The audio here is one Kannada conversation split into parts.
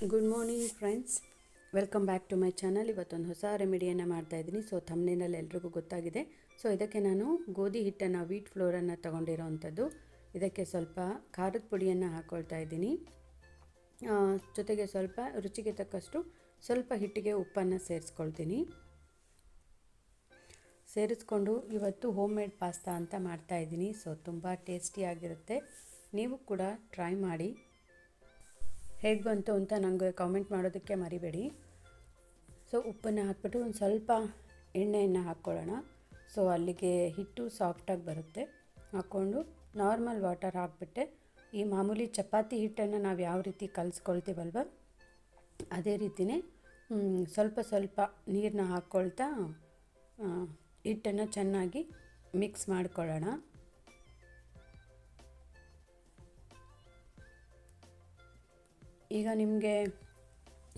Good morning friends welcome back to my channel ಇವತ್ತೊಂದು ಹೊಸ ರೆಮಿಡಿಯನ್ನು ಮಾಡ್ತಾ ಇದ್ದೀನಿ. ಸೊ ಥಮ್ನೇನಲ್ಲಿ ಎಲ್ರಿಗೂ ಗೊತ್ತಾಗಿದೆ. ಸೊ ಇದಕ್ಕೆ ನಾನು ಗೋಧಿ ಹಿಟ್ಟನ್ನು ವೀಟ್ ಫ್ಲೋರನ್ನು ತೊಗೊಂಡಿರೋ ಅಂಥದ್ದು ಇದಕ್ಕೆ ಸ್ವಲ್ಪ ಖಾರದ ಪುಡಿಯನ್ನು ಹಾಕ್ಕೊಳ್ತಾ ಇದ್ದೀನಿ. ಜೊತೆಗೆ ಸ್ವಲ್ಪ ರುಚಿಗೆ ತಕ್ಕಷ್ಟು ಸ್ವಲ್ಪ ಹಿಟ್ಟಿಗೆ ಉಪ್ಪನ್ನು ಸೇರಿಸ್ಕೊಳ್ತೀನಿ. ಸೇರಿಸ್ಕೊಂಡು ಇವತ್ತು ಹೋಮ್ ಮೇಡ್ ಪಾಸ್ತಾ ಅಂತ ಮಾಡ್ತಾ ಇದ್ದೀನಿ. ಸೊ ತುಂಬ ಟೇಸ್ಟಿಯಾಗಿರುತ್ತೆ ನೀವು ಕೂಡ ಟ್ರೈ ಮಾಡಿ. ಹೇಗೆ ಬಂತು ಅಂತ ನನಗೆ ಕಾಮೆಂಟ್ ಮಾಡೋದಕ್ಕೆ ಮರಿಬೇಡಿ. ಸೊ ಉಪ್ಪನ್ನು ಹಾಕ್ಬಿಟ್ಟು ಒಂದು ಸ್ವಲ್ಪ ಎಣ್ಣೆಯನ್ನು ಹಾಕ್ಕೊಳ್ಳೋಣ. ಸೊ ಅಲ್ಲಿಗೆ ಹಿಟ್ಟು ಸಾಫ್ಟಾಗಿ ಬರುತ್ತೆ. ಹಾಕ್ಕೊಂಡು ನಾರ್ಮಲ್ ವಾಟರ್ ಹಾಕ್ಬಿಟ್ಟೆ. ಈ ಮಾಮೂಲಿ ಚಪಾತಿ ಹಿಟ್ಟನ್ನು ನಾವು ಯಾವ ರೀತಿ ಕಲಿಸ್ಕೊಳ್ತೀವಲ್ವ? ಅದೇ ರೀತಿಯೇ ಸ್ವಲ್ಪ ಸ್ವಲ್ಪ ನೀರನ್ನ ಹಾಕ್ಕೊಳ್ತಾ ಹಿಟ್ಟನ್ನು ಚೆನ್ನಾಗಿ ಮಿಕ್ಸ್ ಮಾಡ್ಕೊಳ್ಳೋಣ. ಈಗ ನಿಮಗೆ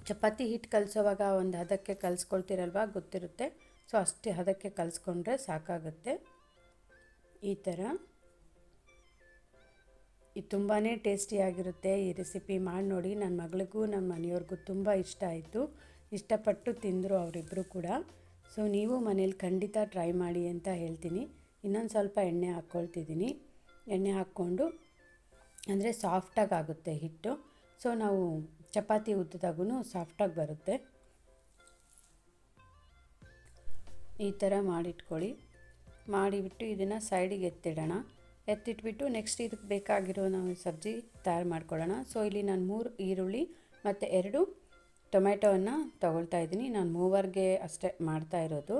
ಚಪಾತಿ ಹಿಟ್ಟು ಕಲಿಸೋವಾಗ ಒಂದು ಹದಕ್ಕೆ ಕಲಿಸ್ಕೊಳ್ತೀರಲ್ವ ಗೊತ್ತಿರುತ್ತೆ. ಸೊ, ಅಷ್ಟೇ ಹದಕ್ಕೆ ಕಲಿಸ್ಕೊಂಡ್ರೆ ಸಾಕಾಗುತ್ತೆ. ಈ ಥರ. ಇದು ತುಂಬಾ ಟೇಸ್ಟಿಯಾಗಿರುತ್ತೆ ಈ ರೆಸಿಪಿ ಮಾಡಿ ನೋಡಿ. ನನ್ನ ಮಗಳಿಗೂ ನನ್ನ ಮನೆಯವ್ರಿಗೂ ತುಂಬ ಇಷ್ಟ ಆಯಿತು. ಇಷ್ಟಪಟ್ಟು ತಿಂದರು ಅವರಿಬ್ಬರು ಕೂಡ. ಸೊ, ನೀವು ಮನೇಲಿ ಖಂಡಿತ ಟ್ರೈ ಮಾಡಿ ಅಂತ ಹೇಳ್ತೀನಿ. ಇನ್ನೊಂದು ಸ್ವಲ್ಪ ಎಣ್ಣೆ ಹಾಕ್ಕೊಳ್ತಿದ್ದೀನಿ. ಎಣ್ಣೆ ಹಾಕ್ಕೊಂಡು, ಅಂದರೆ ಸಾಫ್ಟಾಗಿ ಆಗುತ್ತೆ ಹಿಟ್ಟು. ಸೊ ನಾವು ಚಪಾತಿ ಉದ್ದದಾಗೂ ಸಾಫ್ಟಾಗಿ ಬರುತ್ತೆ. ಈ ಥರ ಮಾಡಿಟ್ಕೊಳ್ಳಿ. ಮಾಡಿಬಿಟ್ಟು ಇದನ್ನು ಸೈಡಿಗೆ ಎತ್ತಿಡೋಣ. ಎತ್ತಿಟ್ಬಿಟ್ಟು ನೆಕ್ಸ್ಟ್ ಇದಕ್ಕೆ ಬೇಕಾಗಿರೋ ನಾವು ಸಬ್ಜಿ ತಯಾರು ಮಾಡ್ಕೊಳ್ಳೋಣ. ಸೊ ಇಲ್ಲಿ ನಾನು ಮೂರು ಈರುಳ್ಳಿ ಮತ್ತು ಎರಡು ಟೊಮೆಟೊವನ್ನು ತೊಗೊಳ್ತಾ ಇದ್ದೀನಿ. ನಾನು ಮೂವರ್ಗೆ ಅಷ್ಟೇ ಮಾಡ್ತಾ ಇರೋದು.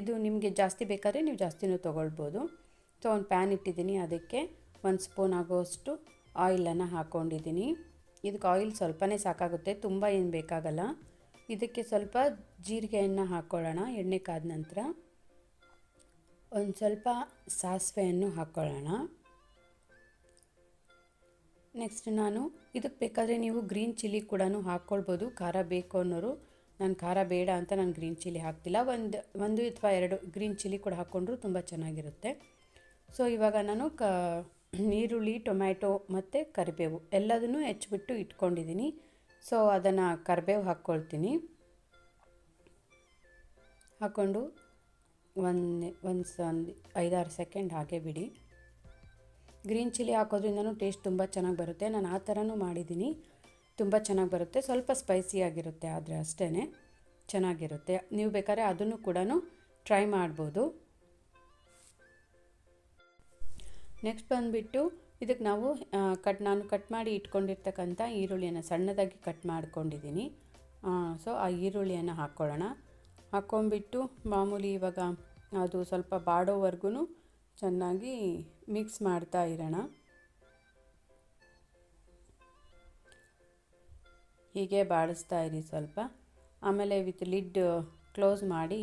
ಇದು ನಿಮಗೆ ಜಾಸ್ತಿ ಬೇಕಾದರೆ ನೀವು ಜಾಸ್ತಿನೂ ತೊಗೊಳ್ಬೋದು. ಸೊ ಒಂದು ಪ್ಯಾನ್ ಇಟ್ಟಿದ್ದೀನಿ. ಅದಕ್ಕೆ ಒಂದು ಸ್ಪೂನ್ ಆಗೋಷ್ಟು ಆಯಿಲನ್ನು ಹಾಕ್ಕೊಂಡಿದ್ದೀನಿ. ಇದಕ್ಕೆ ಆಯಿಲ್ ಸ್ವಲ್ಪನೇ ಸಾಕಾಗುತ್ತೆ, ತುಂಬ ಏನು ಬೇಕಾಗಲ್ಲ. ಇದಕ್ಕೆ ಸ್ವಲ್ಪ ಜೀರಿಗೆಯನ್ನು ಹಾಕ್ಕೊಳ್ಳೋಣ, ಎಣ್ಣೆ ಕಾದ ನಂತರ. ಒಂದು ಸ್ವಲ್ಪ ಸಾಸಿವೆಯನ್ನು ಹಾಕ್ಕೊಳ್ಳೋಣ. ನೆಕ್ಸ್ಟ್ ನಾನು ಇದಕ್ಕೆ ಬೇಕಾದರೆ ನೀವು ಗ್ರೀನ್ ಚಿಲ್ಲಿ ಕೂಡ ಹಾಕ್ಕೊಳ್ಬೋದು. ಖಾರ ಬೇಕು ಅನ್ನೋರು, ನಾನು ಖಾರ ಬೇಡ ಅಂತ ನಾನು ಗ್ರೀನ್ ಚಿಲ್ಲಿ ಹಾಕ್ತಿಲ್ಲ. ಒಂದು ಒಂದು ಅಥವಾ ಎರಡು ಗ್ರೀನ್ ಚಿಲ್ಲಿ ಕೂಡ ಹಾಕ್ಕೊಂಡ್ರು ತುಂಬ ಚೆನ್ನಾಗಿರುತ್ತೆ. ಸೊ, ಇವಾಗ ನಾನು ಈರುಳ್ಳಿ, ಟೊಮ್ಯಾಟೊ ಮತ್ತು ಕರಿಬೇವು ಎಲ್ಲದನ್ನು ಹೆಚ್ಚಿಬಿಟ್ಟು ಇಟ್ಕೊಂಡಿದ್ದೀನಿ ಸೊ ಅದನ್ನು ಕರಿಬೇವು ಹಾಕ್ಕೊಳ್ತೀನಿ. ಹಾಕ್ಕೊಂಡು ಒಂದು ಒಂದು ಒಂದು ಐದಾರು ಸೆಕೆಂಡ್ ಹಾಗೆ ಬಿಡಿ. ಗ್ರೀನ್ ಚಿಲ್ಲಿ ಹಾಕೋದ್ರಿಂದನೂ ಟೇಸ್ಟ್ ತುಂಬ ಚೆನ್ನಾಗಿ ಬರುತ್ತೆ. ನಾನು ಆ ಥರನೂ ಮಾಡಿದ್ದೀನಿ ತುಂಬ ಚೆನ್ನಾಗಿ ಬರುತ್ತೆ. ಸ್ವಲ್ಪ ಸ್ಪೈಸಿಯಾಗಿರುತ್ತೆ ಆದರೆ ಅಷ್ಟೇ ಚೆನ್ನಾಗಿರುತ್ತೆ. ನೀವು ಬೇಕಾದ್ರೆ ಅದನ್ನು ಕೂಡ ಟ್ರೈ ಮಾಡ್ಬೋದು. ನೆಕ್ಸ್ಟ್ ಬಂದುಬಿಟ್ಟು ಇದಕ್ಕೆ ನಾವು ಕಟ್ ನಾನು ಕಟ್ ಮಾಡಿ ಇಟ್ಕೊಂಡಿರ್ತಕ್ಕಂಥ ಈರುಳ್ಳಿಯನ್ನು ಸಣ್ಣದಾಗಿ ಕಟ್ ಮಾಡ್ಕೊಂಡಿದ್ದೀನಿ. ಸೊ ಆ ಈರುಳ್ಳಿಯನ್ನು ಹಾಕ್ಕೊಳ್ಳೋಣ. ಹಾಕ್ಕೊಂಬಿಟ್ಟು ಮಾಮೂಲಿ ಇವಾಗ ಅದು ಸ್ವಲ್ಪ ಬಾಡೋವರೆಗೂ ಚೆನ್ನಾಗಿ ಮಿಕ್ಸ್ ಮಾಡ್ತಾ ಇರೋಣ. ಹೀಗೆ ಬಾಡಿಸ್ತಾ ಇರಿ ಸ್ವಲ್ಪ. ಆಮೇಲೆ ವಿತ್ ಲಿಡ್ ಕ್ಲೋಸ್ ಮಾಡಿ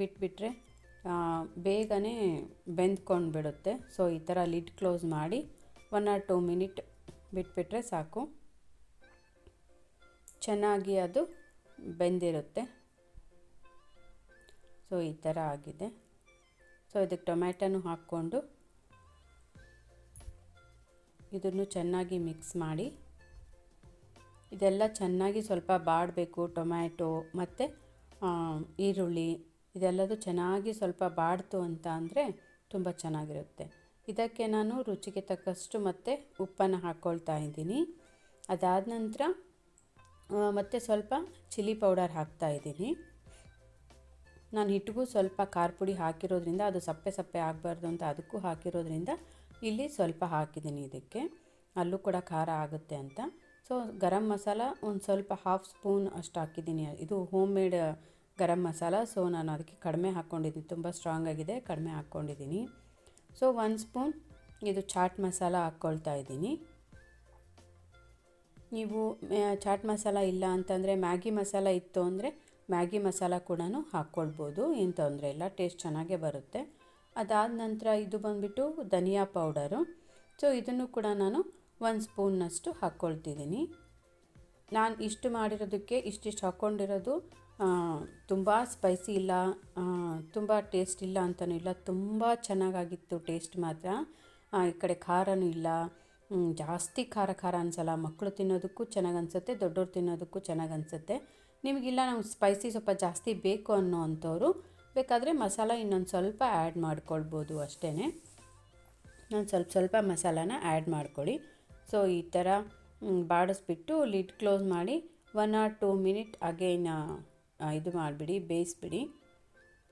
ಬಿಟ್ಬಿಟ್ರೆ ಬೇಗನೆ ಬೆಂದ್ಕೊಂಡು ಬಿಡುತ್ತೆ ಸೊ ಈ ಥರ ಲಿಡ್ ಕ್ಲೋಸ್ ಮಾಡಿ ಒನ್ ಆರ್ ಟೂ ಮಿನಿಟ್ ಬಿಟ್ಬಿಟ್ರೆ ಸಾಕು. ಚೆನ್ನಾಗಿ ಅದು ಬೆಂದಿರುತ್ತೆ. ಸೊ ಈ ಥರ ಆಗಿದೆ. ಸೊ ಇದಕ್ಕೆ ಟೊಮ್ಯಾಟೋನು ಹಾಕ್ಕೊಂಡು ಇದನ್ನು ಚೆನ್ನಾಗಿ ಮಿಕ್ಸ್ ಮಾಡಿ ಇದೆಲ್ಲ ಚೆನ್ನಾಗಿ ಸ್ವಲ್ಪ ಬಾಡಬೇಕು ಟೊಮ್ಯಾಟೊ, ಮತ್ತು ಈರುಳ್ಳಿ ಇದೆಲ್ಲದು ಚೆನ್ನಾಗಿ ಸ್ವಲ್ಪ ಬಾಡ್ತು ಅಂತ ಅಂದರೆ ತುಂಬ ಚೆನ್ನಾಗಿರುತ್ತೆ. ಇದಕ್ಕೆ ನಾನು ರುಚಿಗೆ ತಕ್ಕಷ್ಟು ಮತ್ತೆ ಉಪ್ಪನ್ನು ಹಾಕ್ಕೊಳ್ತಾ ಇದ್ದೀನಿ. ಅದಾದ ನಂತರ ಮತ್ತು ಸ್ವಲ್ಪ ಚಿಲ್ಲಿ ಪೌಡರ್ ಹಾಕ್ತಾ ಇದ್ದೀನಿ. ನಾನು ಹಿಟ್ಟಿಗೂ ಸ್ವಲ್ಪ ಖಾರ ಪುಡಿ ಹಾಕಿರೋದ್ರಿಂದ ಅದು ಸಪ್ಪೆ ಸಪ್ಪೆ ಆಗಬಾರ್ದು ಅಂತ ಅದಕ್ಕೂ ಹಾಕಿರೋದ್ರಿಂದ ಇಲ್ಲಿ ಸ್ವಲ್ಪ ಹಾಕಿದ್ದೀನಿ ಇದಕ್ಕೆ. ಅಲ್ಲೂ ಕೂಡ ಖಾರ ಆಗುತ್ತೆ ಅಂತ. ಸೊ ಗರಂ ಮಸಾಲ ಒಂದು ಸ್ವಲ್ಪ ಹಾಫ್ ಸ್ಪೂನ್ ಅಷ್ಟು ಹಾಕಿದ್ದೀನಿ. ಇದು home made garam masala. So ನಾನು ಅದಕ್ಕೆ ಕಡಿಮೆ ಹಾಕ್ಕೊಂಡಿದ್ದೀನಿ. ತುಂಬ ಸ್ಟ್ರಾಂಗ್ ಆಗಿದೆ. ಕಡಿಮೆ ಹಾಕ್ಕೊಂಡಿದ್ದೀನಿ. ಸೊ ಒಂದು ಸ್ಪೂನ್ ಇದು ಚಾಟ್ ಮಸಾಲ ಹಾಕ್ಕೊಳ್ತಾ ಇದ್ದೀನಿ. ನೀವು ಚಾಟ್ ಮಸಾಲ ಇಲ್ಲ ಅಂತಂದರೆ, ಮ್ಯಾಗಿ ಮಸಾಲ ಇತ್ತು ಅಂದರೆ, ಮ್ಯಾಗಿ ಮಸಾಲ ಕೂಡ ಹಾಕ್ಕೊಳ್ಬೋದು. ಏನು ತೊಂದರೆ ಇಲ್ಲ. ಟೇಸ್ಟ್ ಚೆನ್ನಾಗೇ ಬರುತ್ತೆ. ಅದಾದ ನಂತರ ಇದು ಬಂದುಬಿಟ್ಟು ಧನಿಯಾ ಪೌಡರು ಸೊ ಇದನ್ನು ಕೂಡ ನಾನು ಒಂದು ಸ್ಪೂನ್ನಷ್ಟು ಹಾಕ್ಕೊಳ್ತಿದ್ದೀನಿ. ನಾನು ಇಷ್ಟು ಮಾಡಿರೋದಕ್ಕೆ ಇಷ್ಟಿಷ್ಟು ಹಾಕ್ಕೊಂಡಿರೋದು ತುಂಬ ಸ್ಪೈಸಿ ಇಲ್ಲ ತುಂಬ ಟೇಸ್ಟ್ ಇಲ್ಲ ಅಂತಲೂ ಇಲ್ಲ. ತುಂಬ ಚೆನ್ನಾಗಾಗಿತ್ತು ಟೇಸ್ಟ್ ಮಾತ್ರ. ಈ ಕಡೆ ಖಾರನೂ ಇಲ್ಲ. ಜಾಸ್ತಿ ಖಾರ ಖಾರ ಅನಿಸಲ್ಲ. ಮಕ್ಕಳು ತಿನ್ನೋದಕ್ಕೂ ಚೆನ್ನಾಗಿ ಅನಿಸುತ್ತೆ, ದೊಡ್ಡವ್ರು ತಿನ್ನೋದಕ್ಕೂ ಚೆನ್ನಾಗಿ ಅನಿಸುತ್ತೆ. ನಿಮಗಿಲ್ಲ ನಾವು ಸ್ಪೈಸಿ ಸ್ವಲ್ಪ ಜಾಸ್ತಿ ಬೇಕು ಅನ್ನೋ ಅಂಥವ್ರು, ಬೇಕಾದರೆ ಮಸಾಲ ಇನ್ನೊಂದು ಸ್ವಲ್ಪ ಆ್ಯಡ್ ಮಾಡ್ಕೊಳ್ಬೋದು ಅಷ್ಟೇ ನಾನು ಸ್ವಲ್ಪ ಸ್ವಲ್ಪ ಮಸಾಲಾನ ಆ್ಯಡ್ ಮಾಡ್ಕೊಳ್ಳಿ. ಸೊ ಈ ಥರ ಬಾಡಿಸ್ಬಿಟ್ಟು ಲಿಡ್ ಕ್ಲೋಸ್ ಮಾಡಿ one or two minute again ಇದು ಮಾಡಿಬಿಡಿ, ಬೇಯಿಸ್ಬಿಡಿ.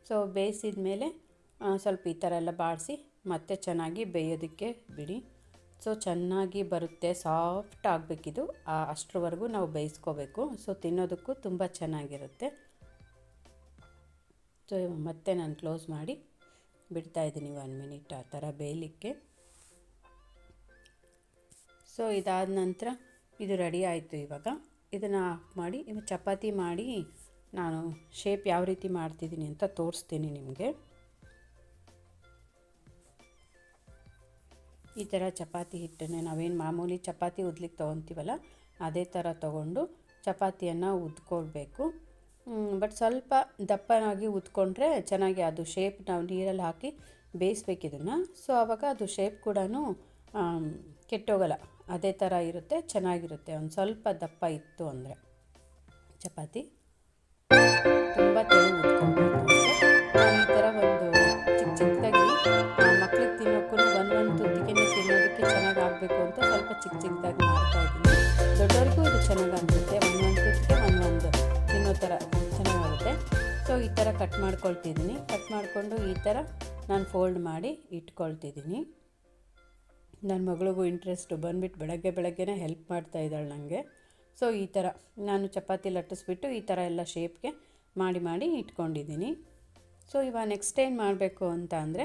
ಸೊ ಬೇಯಿಸಿದ ಮೇಲೆ ಸ್ವಲ್ಪ ಈ ಥರ ಎಲ್ಲ ಬಾಡಿಸಿ ಮತ್ತೆ ಚೆನ್ನಾಗಿ ಬೇಯೋದಕ್ಕೆ ಬಿಡಿ. ಸೊ ಚೆನ್ನಾಗಿ ಬರುತ್ತೆ, ಸಾಫ್ಟ್ ಆಗಬೇಕಿದು. ಅಷ್ಟರವರೆಗೂ ನಾವು ಬೇಯಿಸ್ಕೋಬೇಕು. ಸೊ ತಿನ್ನೋದಕ್ಕೂ ತುಂಬ ಚೆನ್ನಾಗಿರುತ್ತೆ. ಸೊ ಮತ್ತೆ ನಾನು ಕ್ಲೋಸ್ ಮಾಡಿ ಬಿಡ್ತಾ ಇದ್ದೀನಿ ಒನ್ ಮಿನಿಟ್ ಆ ಥರ ಬೇಯಲಿಕ್ಕೆ. ಸೊ ಇದಾದ ನಂತರ ಇದು ರೆಡಿ ಆಯಿತು ಇವಾಗ. ಇದನ್ನು ಆಫ್ ಮಾಡಿ ಇನ್ನು ಚಪಾತಿ ಮಾಡಿ ನಾನು ಶೇಪ್ ಯಾವ ರೀತಿ ಮಾಡ್ತಿದ್ದೀನಿ ಅಂತ ತೋರಿಸ್ತೀನಿ ನಿಮಗೆ. ಈ ಥರ ಚಪಾತಿ ಹಿಟ್ಟನ್ನೇ ನಾವೇನು ಮಾಮೂಲಿ ಚಪಾತಿ ಉದ್ಲಿಕ್ಕೆ ತೊಗೊತೀವಲ್ಲ, ಅದೇ ಥರ ತೊಗೊಂಡು ಚಪಾತಿಯನ್ನು ಉದ್ಕೊಳ್ಬೇಕು. ಬಟ್ ಸ್ವಲ್ಪ ದಪ್ಪನಾಗಿ ಉದ್ಕೊಂಡ್ರೆ ಚೆನ್ನಾಗಿ ಅದು ಶೇಪ್ ನಾವು ನೀರಲ್ಲಿ ಹಾಕಿ ಬೇಯಿಸ್ಬೇಕಿದನ್ನು. ಸೊ ಆವಾಗ ಅದು ಶೇಪ್ ಕೂಡ ಕೆಟ್ಟೋಗಲ್ಲ. ಅದೇ ಥರ ಇರುತ್ತೆ, ಚೆನ್ನಾಗಿರುತ್ತೆ. ಒಂದು ಸ್ವಲ್ಪ ದಪ್ಪ ಇತ್ತು ಅಂದರೆ. ಚಪಾತಿ. ತುಂಬ ತೆಳು ಉದ್ಕೊಳ್ಬೇಕು ನಾನು ಈ ಥರ ಒಂದು ಚಿಕ್ಕ ಚಿಕ್ಕದಾಗಿ ಮಕ್ಳಿಗೆ ತಿನ್ನೋಕ್ಕೂ ಒಂದು ಒಂದು ತುತ್ತಿಗೆ ತಿನ್ನೋದಕ್ಕೆ ಚೆನ್ನಾಗಿ ಆಗಬೇಕು ಅಂತ ಸ್ವಲ್ಪ ಚಿಕ್ಕ ಚಿಕ್ಕದಾಗಿ ಮಾಡ್ತಾ ಇದ್ದೀನಿ. ದೊಡ್ಡವ್ರಿಗೂ ಇದು ಚೆನ್ನಾಗಿ ಅನಿಸುತ್ತೆ ಒಂದೊಂದು ಒಂದೊಂದು ತಿನ್ನೋ ಥರ ಚೆನ್ನಾಗಾಗುತ್ತೆ ಸೊ ಈ ಥರ ಕಟ್ ಮಾಡ್ಕೊಳ್ತಿದ್ದೀನಿ. ಕಟ್ ಮಾಡಿಕೊಂಡು ಈ ಥರ ನಾನು ಫೋಲ್ಡ್ ಮಾಡಿ ಇಟ್ಕೊಳ್ತಿದ್ದೀನಿ. ನನ್ನ ಮಗಳಿಗೂ ಇಂಟ್ರೆಸ್ಟು ಬಂದುಬಿಟ್ಟು ಬೆಳಗ್ಗೆ ಬೆಳಗ್ಗೆನೇ ಹೆಲ್ಪ್ ಮಾಡ್ತಾ ಇದ್ದಾಳೆ ನನಗೆ ಸೊ ಈ ಥರ ನಾನು ಚಪಾತಿ ಲಟ್ಟಿಸ್ಬಿಟ್ಟು ಈ ಥರ ಎಲ್ಲ ಶೇಪ್ಗೆ ಮಾಡಿ ಮಾಡಿ ಇಟ್ಕೊಂಡಿದ್ದೀನಿ. ಸೊ ಇವಾಗ ನೆಕ್ಸ್ಟ್ ಏನು ಮಾಡಬೇಕು ಅಂತ ಅಂದರೆ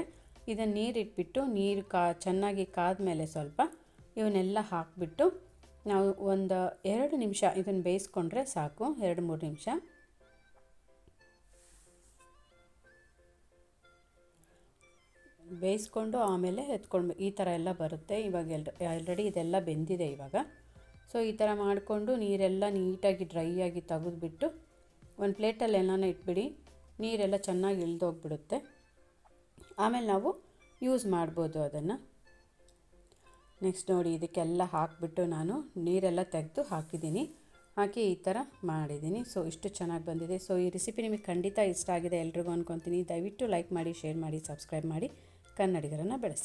ಇದನ್ನು ನೀರು ಇಟ್ಬಿಟ್ಟು ನೀರು ಕಾ, ಚೆನ್ನಾಗಿ ಕಾದ್ಮೇಲೆ ಸ್ವಲ್ಪ ಇವನ್ನೆಲ್ಲ ಹಾಕಿಬಿಟ್ಟು ನಾವು ಒಂದು ಎರಡು ನಿಮಿಷ ಇದನ್ನು ಬೇಯಿಸ್ಕೊಂಡ್ರೆ ಸಾಕು, ಎರಡು ಮೂರು ನಿಮಿಷ. ಬೇಯಿಸ್ಕೊಂಡು ಆಮೇಲೆ ಎತ್ಕೊಂಡು ಈ ಥರ ಎಲ್ಲ ಬರುತ್ತೆ. ಇವಾಗ ಎಲ್ ಆಲ್ರೆಡಿ ಇದೆಲ್ಲ ಬೆಂದಿದೆ ಇವಾಗ. ಸೊ ಈ ಥರ ಮಾಡಿಕೊಂಡು ನೀರೆಲ್ಲ ನೀಟಾಗಿ ಡ್ರೈ ಆಗಿ ತೆಗೆದುಬಿಟ್ಟು ಒಂದು ಪ್ಲೇಟಲ್ಲಿ ಎಲ್ಲನೂ ಇಟ್ಬಿಡಿ. ನೀರೆಲ್ಲ ಚೆನ್ನಾಗಿ ಇಳ್ದೋಗ್ಬಿಡುತ್ತೆ. ಆಮೇಲೆ ನಾವು ಯೂಸ್ ಮಾಡ್ಬೋದು ಅದನ್ನು. ನೆಕ್ಸ್ಟ್ ನೋಡಿ ಇದಕ್ಕೆಲ್ಲ ಹಾಕಿಬಿಟ್ಟು ನಾನು ನೀರೆಲ್ಲ ತೆಗೆದು ಹಾಕಿದ್ದೀನಿ. ಹಾಕಿ ಈ ಥರ ಮಾಡಿದ್ದೀನಿ. ಸೊ ಇಷ್ಟು ಚೆನ್ನಾಗಿ ಬಂದಿದೆ. ಸೊ ಈ ರೆಸಿಪಿ ನಿಮಗೆ ಖಂಡಿತ ಇಷ್ಟ ಆಗಿದೆ ಎಲ್ರಿಗೂ ಅಂದ್ಕೊತೀನಿ ದಯವಿಟ್ಟು ಲೈಕ್ ಮಾಡಿ ಶೇರ್ ಮಾಡಿ ಸಬ್ಸ್ಕ್ರೈಬ್ ಮಾಡಿ. ಕನ್ನಡಿಗರನ್ನು ಬೆಳೆಸಿ